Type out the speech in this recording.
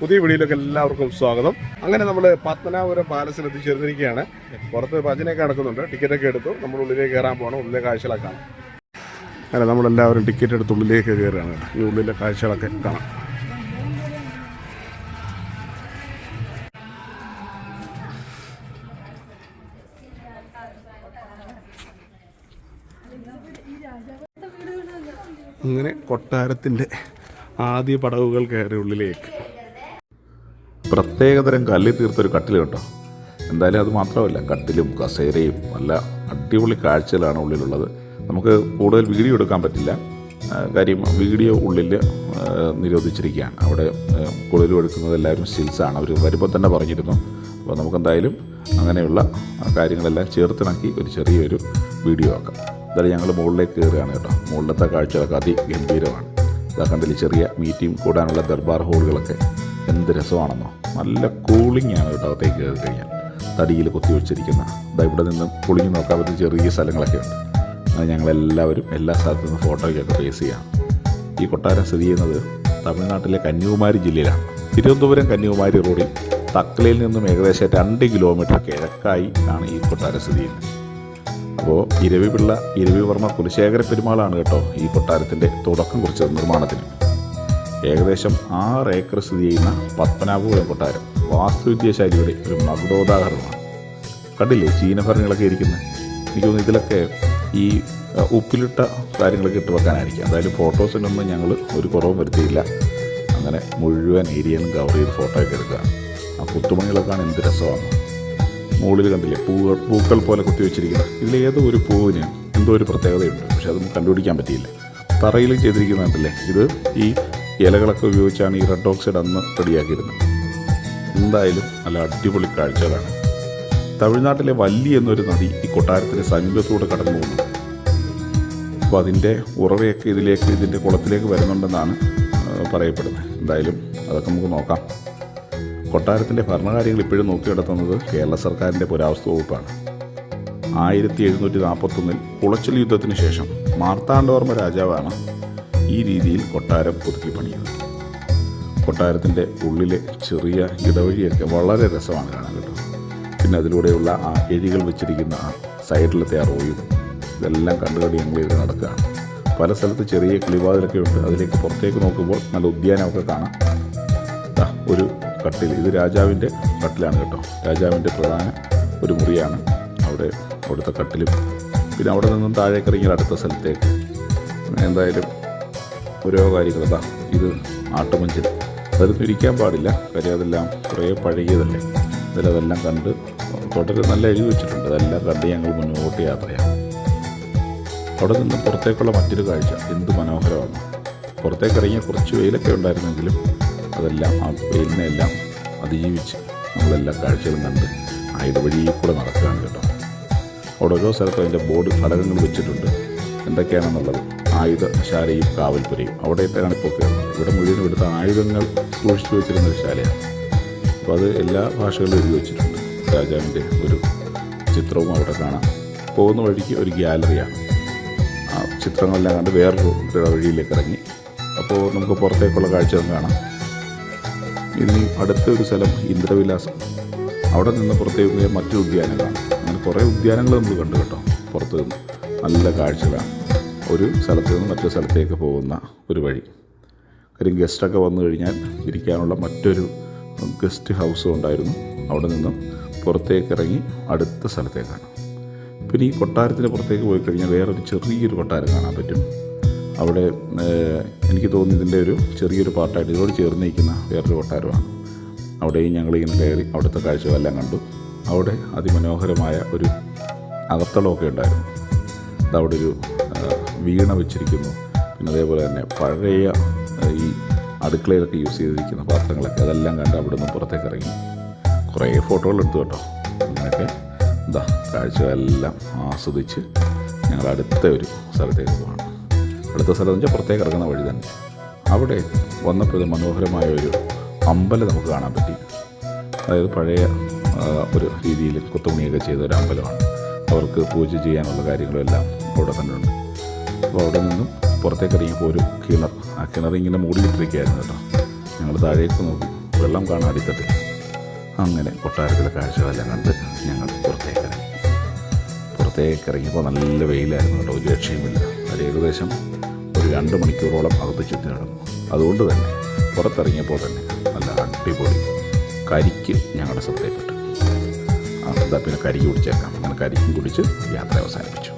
പുതിയ വീഡിയോയിലേക്ക് എല്ലാവർക്കും സ്വാഗതം. അങ്ങനെ നമ്മൾ പത്മനാപുരം പാലസിൽ എത്തിച്ചേർന്നിരിക്കുകയാണ്. പുറത്ത് ഭജനയൊക്കെ നടക്കുന്നുണ്ട്. ടിക്കറ്റൊക്കെ എടുത്തു. നമ്മൾ ഉള്ളിലേക്ക് കയറാൻ പോകണം ഉള്ളിലെ കാഴ്ചകളൊക്കെ കാണാം. അല്ല നമ്മളെല്ലാവരും ടിക്കറ്റ് എടുത്ത് ഉള്ളിലേക്ക് കയറുകയാണ്. ഈ ഉള്ളിലെ കാഴ്ചകളൊക്കെ കാണാം. അങ്ങനെ കൊട്ടാരത്തിന്റെ ആദ്യ പടവുകൾ കയറി ഉള്ളിലേക്ക്. പ്രത്യേകതരം കല്ലിൽ തീർത്തൊരു കട്ടിൽ കേട്ടോ. എന്തായാലും അത് മാത്രമല്ല കട്ടിലും കസേരയും നല്ല അടിപൊളി കാഴ്ചകളാണ് ഉള്ളിലുള്ളത്. നമുക്ക് കൂടുതൽ വീഡിയോ എടുക്കാൻ പറ്റില്ല. കാര്യം വീഡിയോ ഉള്ളിൽ നിരോധിച്ചിരിക്കുകയാണ്. അവിടെ കൂടുതലും എടുക്കുന്നത് എല്ലാവരും സ്റ്റിൽസാണ് അവർ വരുമ്പോൾ തന്നെ പറഞ്ഞിരുന്നു. അപ്പോൾ നമുക്കെന്തായാലും അങ്ങനെയുള്ള കാര്യങ്ങളെല്ലാം ചേർത്തിണക്കി ഒരു ചെറിയൊരു വീഡിയോ ആക്കാം. എന്തായാലും ഞങ്ങൾ മുകളിലേക്ക് കയറുകയാണ് കേട്ടോ. മുകളിലത്തെ കാഴ്ചകളൊക്കെ അതിഗംഭീരമാണ്. ഇതാ കണ്ടില്ല ചെറിയ മീറ്റിംഗ് കൂടാനുള്ള ദർബാർ ഹോളുകളൊക്കെ എന്ത് രസമാണെന്നോ. നല്ല കൂളിംഗ് ആണ് കേട്ടോ അകത്തേക്ക് കയറി കഴിഞ്ഞാൽ തടിയിൽ കൊത്തി വെച്ചിരിക്കുന്ന ഇതാ ഇവിടെ നിന്ന് കുളിങ്ങി നോക്കാൻ പറ്റിയ ചെറിയ സ്ഥലങ്ങളൊക്കെ ഉണ്ട്. അത് ഞങ്ങളെല്ലാവരും എല്ലാ സ്ഥലത്തു നിന്ന് ഫോട്ടോയ്ക്കൊക്കെ ഫേസ് ചെയ്യാം ഈ കൊട്ടാരം സ്ഥിതി ചെയ്യുന്നത് തമിഴ്നാട്ടിലെ കന്യാകുമാരി ജില്ലയിലാണ്. തിരുവനന്തപുരം കന്യാകുമാരി റോഡിൽ തക്കലയിൽ നിന്നും ഏകദേശം രണ്ട് കിലോമീറ്റർ കിഴക്കായി ആണ് ഈ കൊട്ടാരം സ്ഥിതി ചെയ്യുന്നത്. അപ്പോൾ ഇരവിപിള്ള ഇരവിവർമ്മ കുലശേഖര പെരുമാളാണ് കേട്ടോ ഈ കൊട്ടാരത്തിന്റെ തുടക്കം കുറിച്ചത് നിർമ്മാണത്തിന്. ഏകദേശം ആറ് ഏക്കർ സ്ഥിതി ചെയ്യുന്ന പത്മനാഭപുരം കൊട്ടാരം വാസ്തുവിദ്യ ശൈലിയുടെ ഒരു മകുടോദാഹരണമാണ്. കണ്ടില്ലേ? ചീനഭരണികളൊക്കെ ഇരിക്കുന്നത് എനിക്ക് തോന്നുന്നു ഇതിലൊക്കെ ഈ ഉപ്പിലിട്ട കാര്യങ്ങളൊക്കെ ഇട്ട് വെക്കാനായിരിക്കും. എന്തായാലും ഫോട്ടോസിനൊന്നും ഞങ്ങൾ ഒരു കുറവ് വരുത്തിയില്ല. അങ്ങനെ മുഴുവൻ ഏരിയയിലും കവർ ചെയ്ത് ഫോട്ടോ ഒക്കെ എടുക്കുക. ആ കുത്തുമണികളൊക്കെ കാണാൻ എന്ത് രസമാണ്. മുകളിൽ കണ്ടില്ലേ? പൂ പൂക്കൾ പോലെ കുത്തി വെച്ചിരിക്കുന്നത് ഇതിലേതോ ഒരു പൂവിന് എന്തോ ഒരു പ്രത്യേകതയുണ്ട്. പക്ഷെ അതൊന്നും കണ്ടുപിടിക്കാൻ പറ്റിയില്ല. തറയിൽ ചെയ്തിരിക്കുന്നത് കണ്ടില്ലേ? ഇത് ഈ ഇലകളൊക്കെ ഉപയോഗിച്ചാണ് ഈ റെഡ് ഓക്സൈഡ് അന്ന് റെഡിയാക്കിയിരുന്നത് എന്തായാലും നല്ല അടിപൊളി കാഴ്ചകളാണ്. തമിഴ്നാട്ടിലെ വല്ലി എന്നൊരു നദി ഈ കൊട്ടാരത്തിന്റെ സമീപത്തൂടെ കടന്നു പോകുന്നു. അപ്പോൾ അതിന്റെ ഉറവയൊക്കെ ഇതിലേക്ക് ഇതിന്റെ കുളത്തിലേക്ക് വരുന്നുണ്ടെന്നാണ് പറയപ്പെടുന്നത്. എന്തായാലും അതൊക്കെ നമുക്ക് നോക്കാം. കൊട്ടാരത്തിന്റെ ഭരണകാര്യങ്ങൾ ഇപ്പോഴും നോക്കി നടത്തുന്നത് കേരള സർക്കാരിന്റെ പുരാവസ്തു വകുപ്പാണ്. ആയിരത്തി എഴുന്നൂറ്റി നാൽപ്പത്തൊന്നിൽ കുളച്ചൽ യുദ്ധത്തിന് ശേഷം മാർത്താണ്ഡവർമ്മ രാജാവാണ് ഈ രീതിയിൽ കൊട്ടാരം പുതുക്കി പണിയുന്നത് കൊട്ടാരത്തിന്റെ ഉള്ളിലെ ചെറിയ ഇടവഴിയൊക്കെ വളരെ രസമാണ് കാണാൻ കേട്ടോ. പിന്നെ അതിലൂടെയുള്ള ആ എഴികൾ വെച്ചിരിക്കുന്ന ആ സൈഡിലത്തെ ആ റോയും ഇതെല്ലാം കണ്ടുകണ്ടി ഞങ്ങൾ ഇത് നടക്കുകയാണ് പല സ്ഥലത്ത് ചെറിയ കിളിവാതിലൊക്കെ ഉണ്ട്. അതിലേക്ക് പുറത്തേക്ക് നോക്കുമ്പോൾ നല്ല ഉദ്യാനമൊക്കെ കാണാം. ഒരു കട്ടിൽ. ഇത് രാജാവിന്റെ കട്ടിലാണ് കേട്ടോ. രാജാവിന്റെ പ്രധാന ഒരു മുറിയാണ് അവിടെ അവിടുത്തെ കട്ടിലും. പിന്നെ അവിടെ നിന്നും താഴേക്കിറങ്ങിയ അടുത്ത സ്ഥലത്തേക്ക്. എന്തായാലും കാര്യങ്ങൾ. ഇതാ ആട്ടുമഞ്ചിൽ. അതൊന്നും ഇരിക്കാൻ പാടില്ല. കാര്യം അതെല്ലാം കുറേ പഴകിയതല്ലേ. അതിലതെല്ലാം കണ്ട് തുടരെ നല്ല എഴുതി വെച്ചിട്ടുണ്ട്. അതെല്ലാം കണ്ട് ഞങ്ങൾ മുന്നോട്ട് യാത്രയാണ് അവിടെ നിന്ന് പുറത്തേക്കുള്ള മറ്റൊരു കാഴ്ച എന്ത് മനോഹരമാണ്. പുറത്തേക്ക് ഇറങ്ങിയ കുറച്ച് വെയിലൊക്കെ ഉണ്ടായിരുന്നെങ്കിലും അതെല്ലാം ആ വെയിലിനെ എല്ലാം അതിജീവിച്ച് നമ്മളെല്ലാ കാഴ്ചകളും കണ്ട് ആ ഇടവഴിയിൽ കൂടെ നടക്കുകയാണ് കേട്ടോ. അവിടെ ഓരോ സ്ഥലത്തും അതിന്റെ ബോർഡ് ഫലകങ്ങൾ വെച്ചിട്ടുണ്ട്. എന്തൊക്കെയാണെന്നുള്ളത് ആയുധശാലയും കാവൽപുരയും അവിടെയൊക്കെയാണ് ഇപ്പോൾ കയറുന്നത്. ഇവിടെ മുഴുവൻ ഇവിടുത്തെ ആയുധങ്ങൾ സൂക്ഷിച്ചു വെച്ചിരുന്ന ഒരു ശാലയാണ്. അപ്പോൾ അത് എല്ലാ ഭാഷകളിലും എഴുതി വെച്ചിട്ടുണ്ട് രാജാവിന്റെ ഒരു ചിത്രവും അവിടെ കാണാം. പോകുന്ന വഴിക്ക് ഒരു ഗ്യാലറിയാണ് ആ ചിത്രങ്ങളെല്ലാം കണ്ട് വേറൊരു വഴിയിലേക്ക് ഇറങ്ങി. അപ്പോൾ നമുക്ക് പുറത്തേക്കുള്ള കാഴ്ചകൾ കാണാം. ഇനി അടുത്തൊരു സ്ഥലം ഇന്ദ്രവിലാസം. അവിടെ നിന്ന് പുറത്തേക്ക് പോയ മറ്റൊരു ഉദ്യാനങ്ങളാണ്. അങ്ങനെ കുറേ ഉദ്യാനങ്ങൾ നമ്മൾ കണ്ടു കേട്ടോ. പുറത്ത് നിന്ന് നല്ല കാഴ്ചകളാണ്. ഒരു സ്ഥലത്ത് നിന്ന് മറ്റൊരു സ്ഥലത്തേക്ക് പോകുന്ന ഒരു വഴി. കാര്യം ഗസ്റ്റൊക്കെ വന്നു കഴിഞ്ഞാൽ ഇരിക്കാനുള്ള മറ്റൊരു ഗസ്റ്റ് ഹൗസും ഉണ്ടായിരുന്നു. അവിടെ നിന്നും പുറത്തേക്ക് ഇറങ്ങി അടുത്ത സ്ഥലത്തേക്കാണ്. പിന്നെ ഈ കൊട്ടാരത്തിന് പുറത്തേക്ക് പോയി കഴിഞ്ഞാൽ വേറൊരു ചെറിയൊരു കൊട്ടാരം കാണാൻ പറ്റും. അവിടെ എനിക്ക് തോന്നുന്നു ഇതിന്റെ ഒരു ചെറിയൊരു പാർട്ടായിട്ട് ഇതോട് ചേർന്ന് നിൽക്കുന്ന വേറൊരു കൊട്ടാരമാണ്. അവിടെയും ഞങ്ങൾ ഇങ്ങനെ കയറി അവിടുത്തെ കാഴ്ചകളെല്ലാം കണ്ടു. അവിടെ അതിമനോഹരമായ ഒരു അകത്തളമൊക്കെ ഉണ്ടായിരുന്നു. അവിടെ ഒരു വീണ വെച്ചിരിക്കുന്നു പിന്നെ അതേപോലെ തന്നെ പഴയ ഈ അടുക്കളയിലൊക്കെ യൂസ് ചെയ്തിരിക്കുന്ന പാത്രങ്ങളൊക്കെ അതെല്ലാം കണ്ട് അവിടെ നിന്ന് പുറത്തേക്ക് ഇറങ്ങി കുറേ ഫോട്ടോകൾ എടുത്തു കേട്ടോ. അങ്ങനെയൊക്കെ എന്താ കാഴ്ചകളെല്ലാം ആസ്വദിച്ച് ഞങ്ങൾ അടുത്ത ഒരു സ്ഥലത്തേക്ക് പോകണം. അടുത്ത സ്ഥലം വെച്ചാൽ പുറത്തേക്ക് ഇറങ്ങുന്ന വഴി തന്നെ. അവിടെ വന്നപ്പോൾ ഇത് മനോഹരമായ ഒരു അമ്പലം നമുക്ക് കാണാൻ പറ്റി. അതായത് പഴയ ഒരു രീതിയിൽ കൊത്തുപണിയൊക്കെ ചെയ്ത ഒരു അമ്പലമാണ്. അവർക്ക് പൂജ ചെയ്യാനുള്ള കാര്യങ്ങളെല്ലാം അവിടെ തന്നെ ഉണ്ട്. അപ്പോൾ അവിടെ നിന്നും പുറത്തേക്ക് ഇറങ്ങിയപ്പോൾ ഒരു കിണർ. ആ കിണർ ഇങ്ങനെ മൂടിയിട്ടിരിക്കുകയായിരുന്നു കേട്ടോ. ഞങ്ങൾ താഴേക്ക് നോക്കി. വെള്ളം കാണാൻ അങ്ങനെ കൊട്ടാരത്തിലെ കാഴ്ചകളെല്ലാം കണ്ട് ഞങ്ങൾ പുറത്തേക്ക് ഇറങ്ങി. പുറത്തേക്ക് ഇറങ്ങിയപ്പോൾ നല്ല വെയിലായിരുന്നു കേട്ടോ. ഒരു രക്ഷയുമില്ല. അത് ഏകദേശം ഒരു രണ്ട് മണിക്കൂറോളം അകത്ത് ചുറ്റി നടന്നു. അതുകൊണ്ട് തന്നെ പുറത്തിറങ്ങിയപ്പോൾ തന്നെ നല്ല അടിപൊളി കരിക്ക് ഞങ്ങളുടെ ശ്രദ്ധയിൽപ്പെട്ടു. എന്താ പിന്നെ കരിക്ക് കുടിച്ചേക്കാം. അങ്ങനെ കരിക്കും കുടിച്ച് യാത്ര അവസാനിപ്പിച്ചു.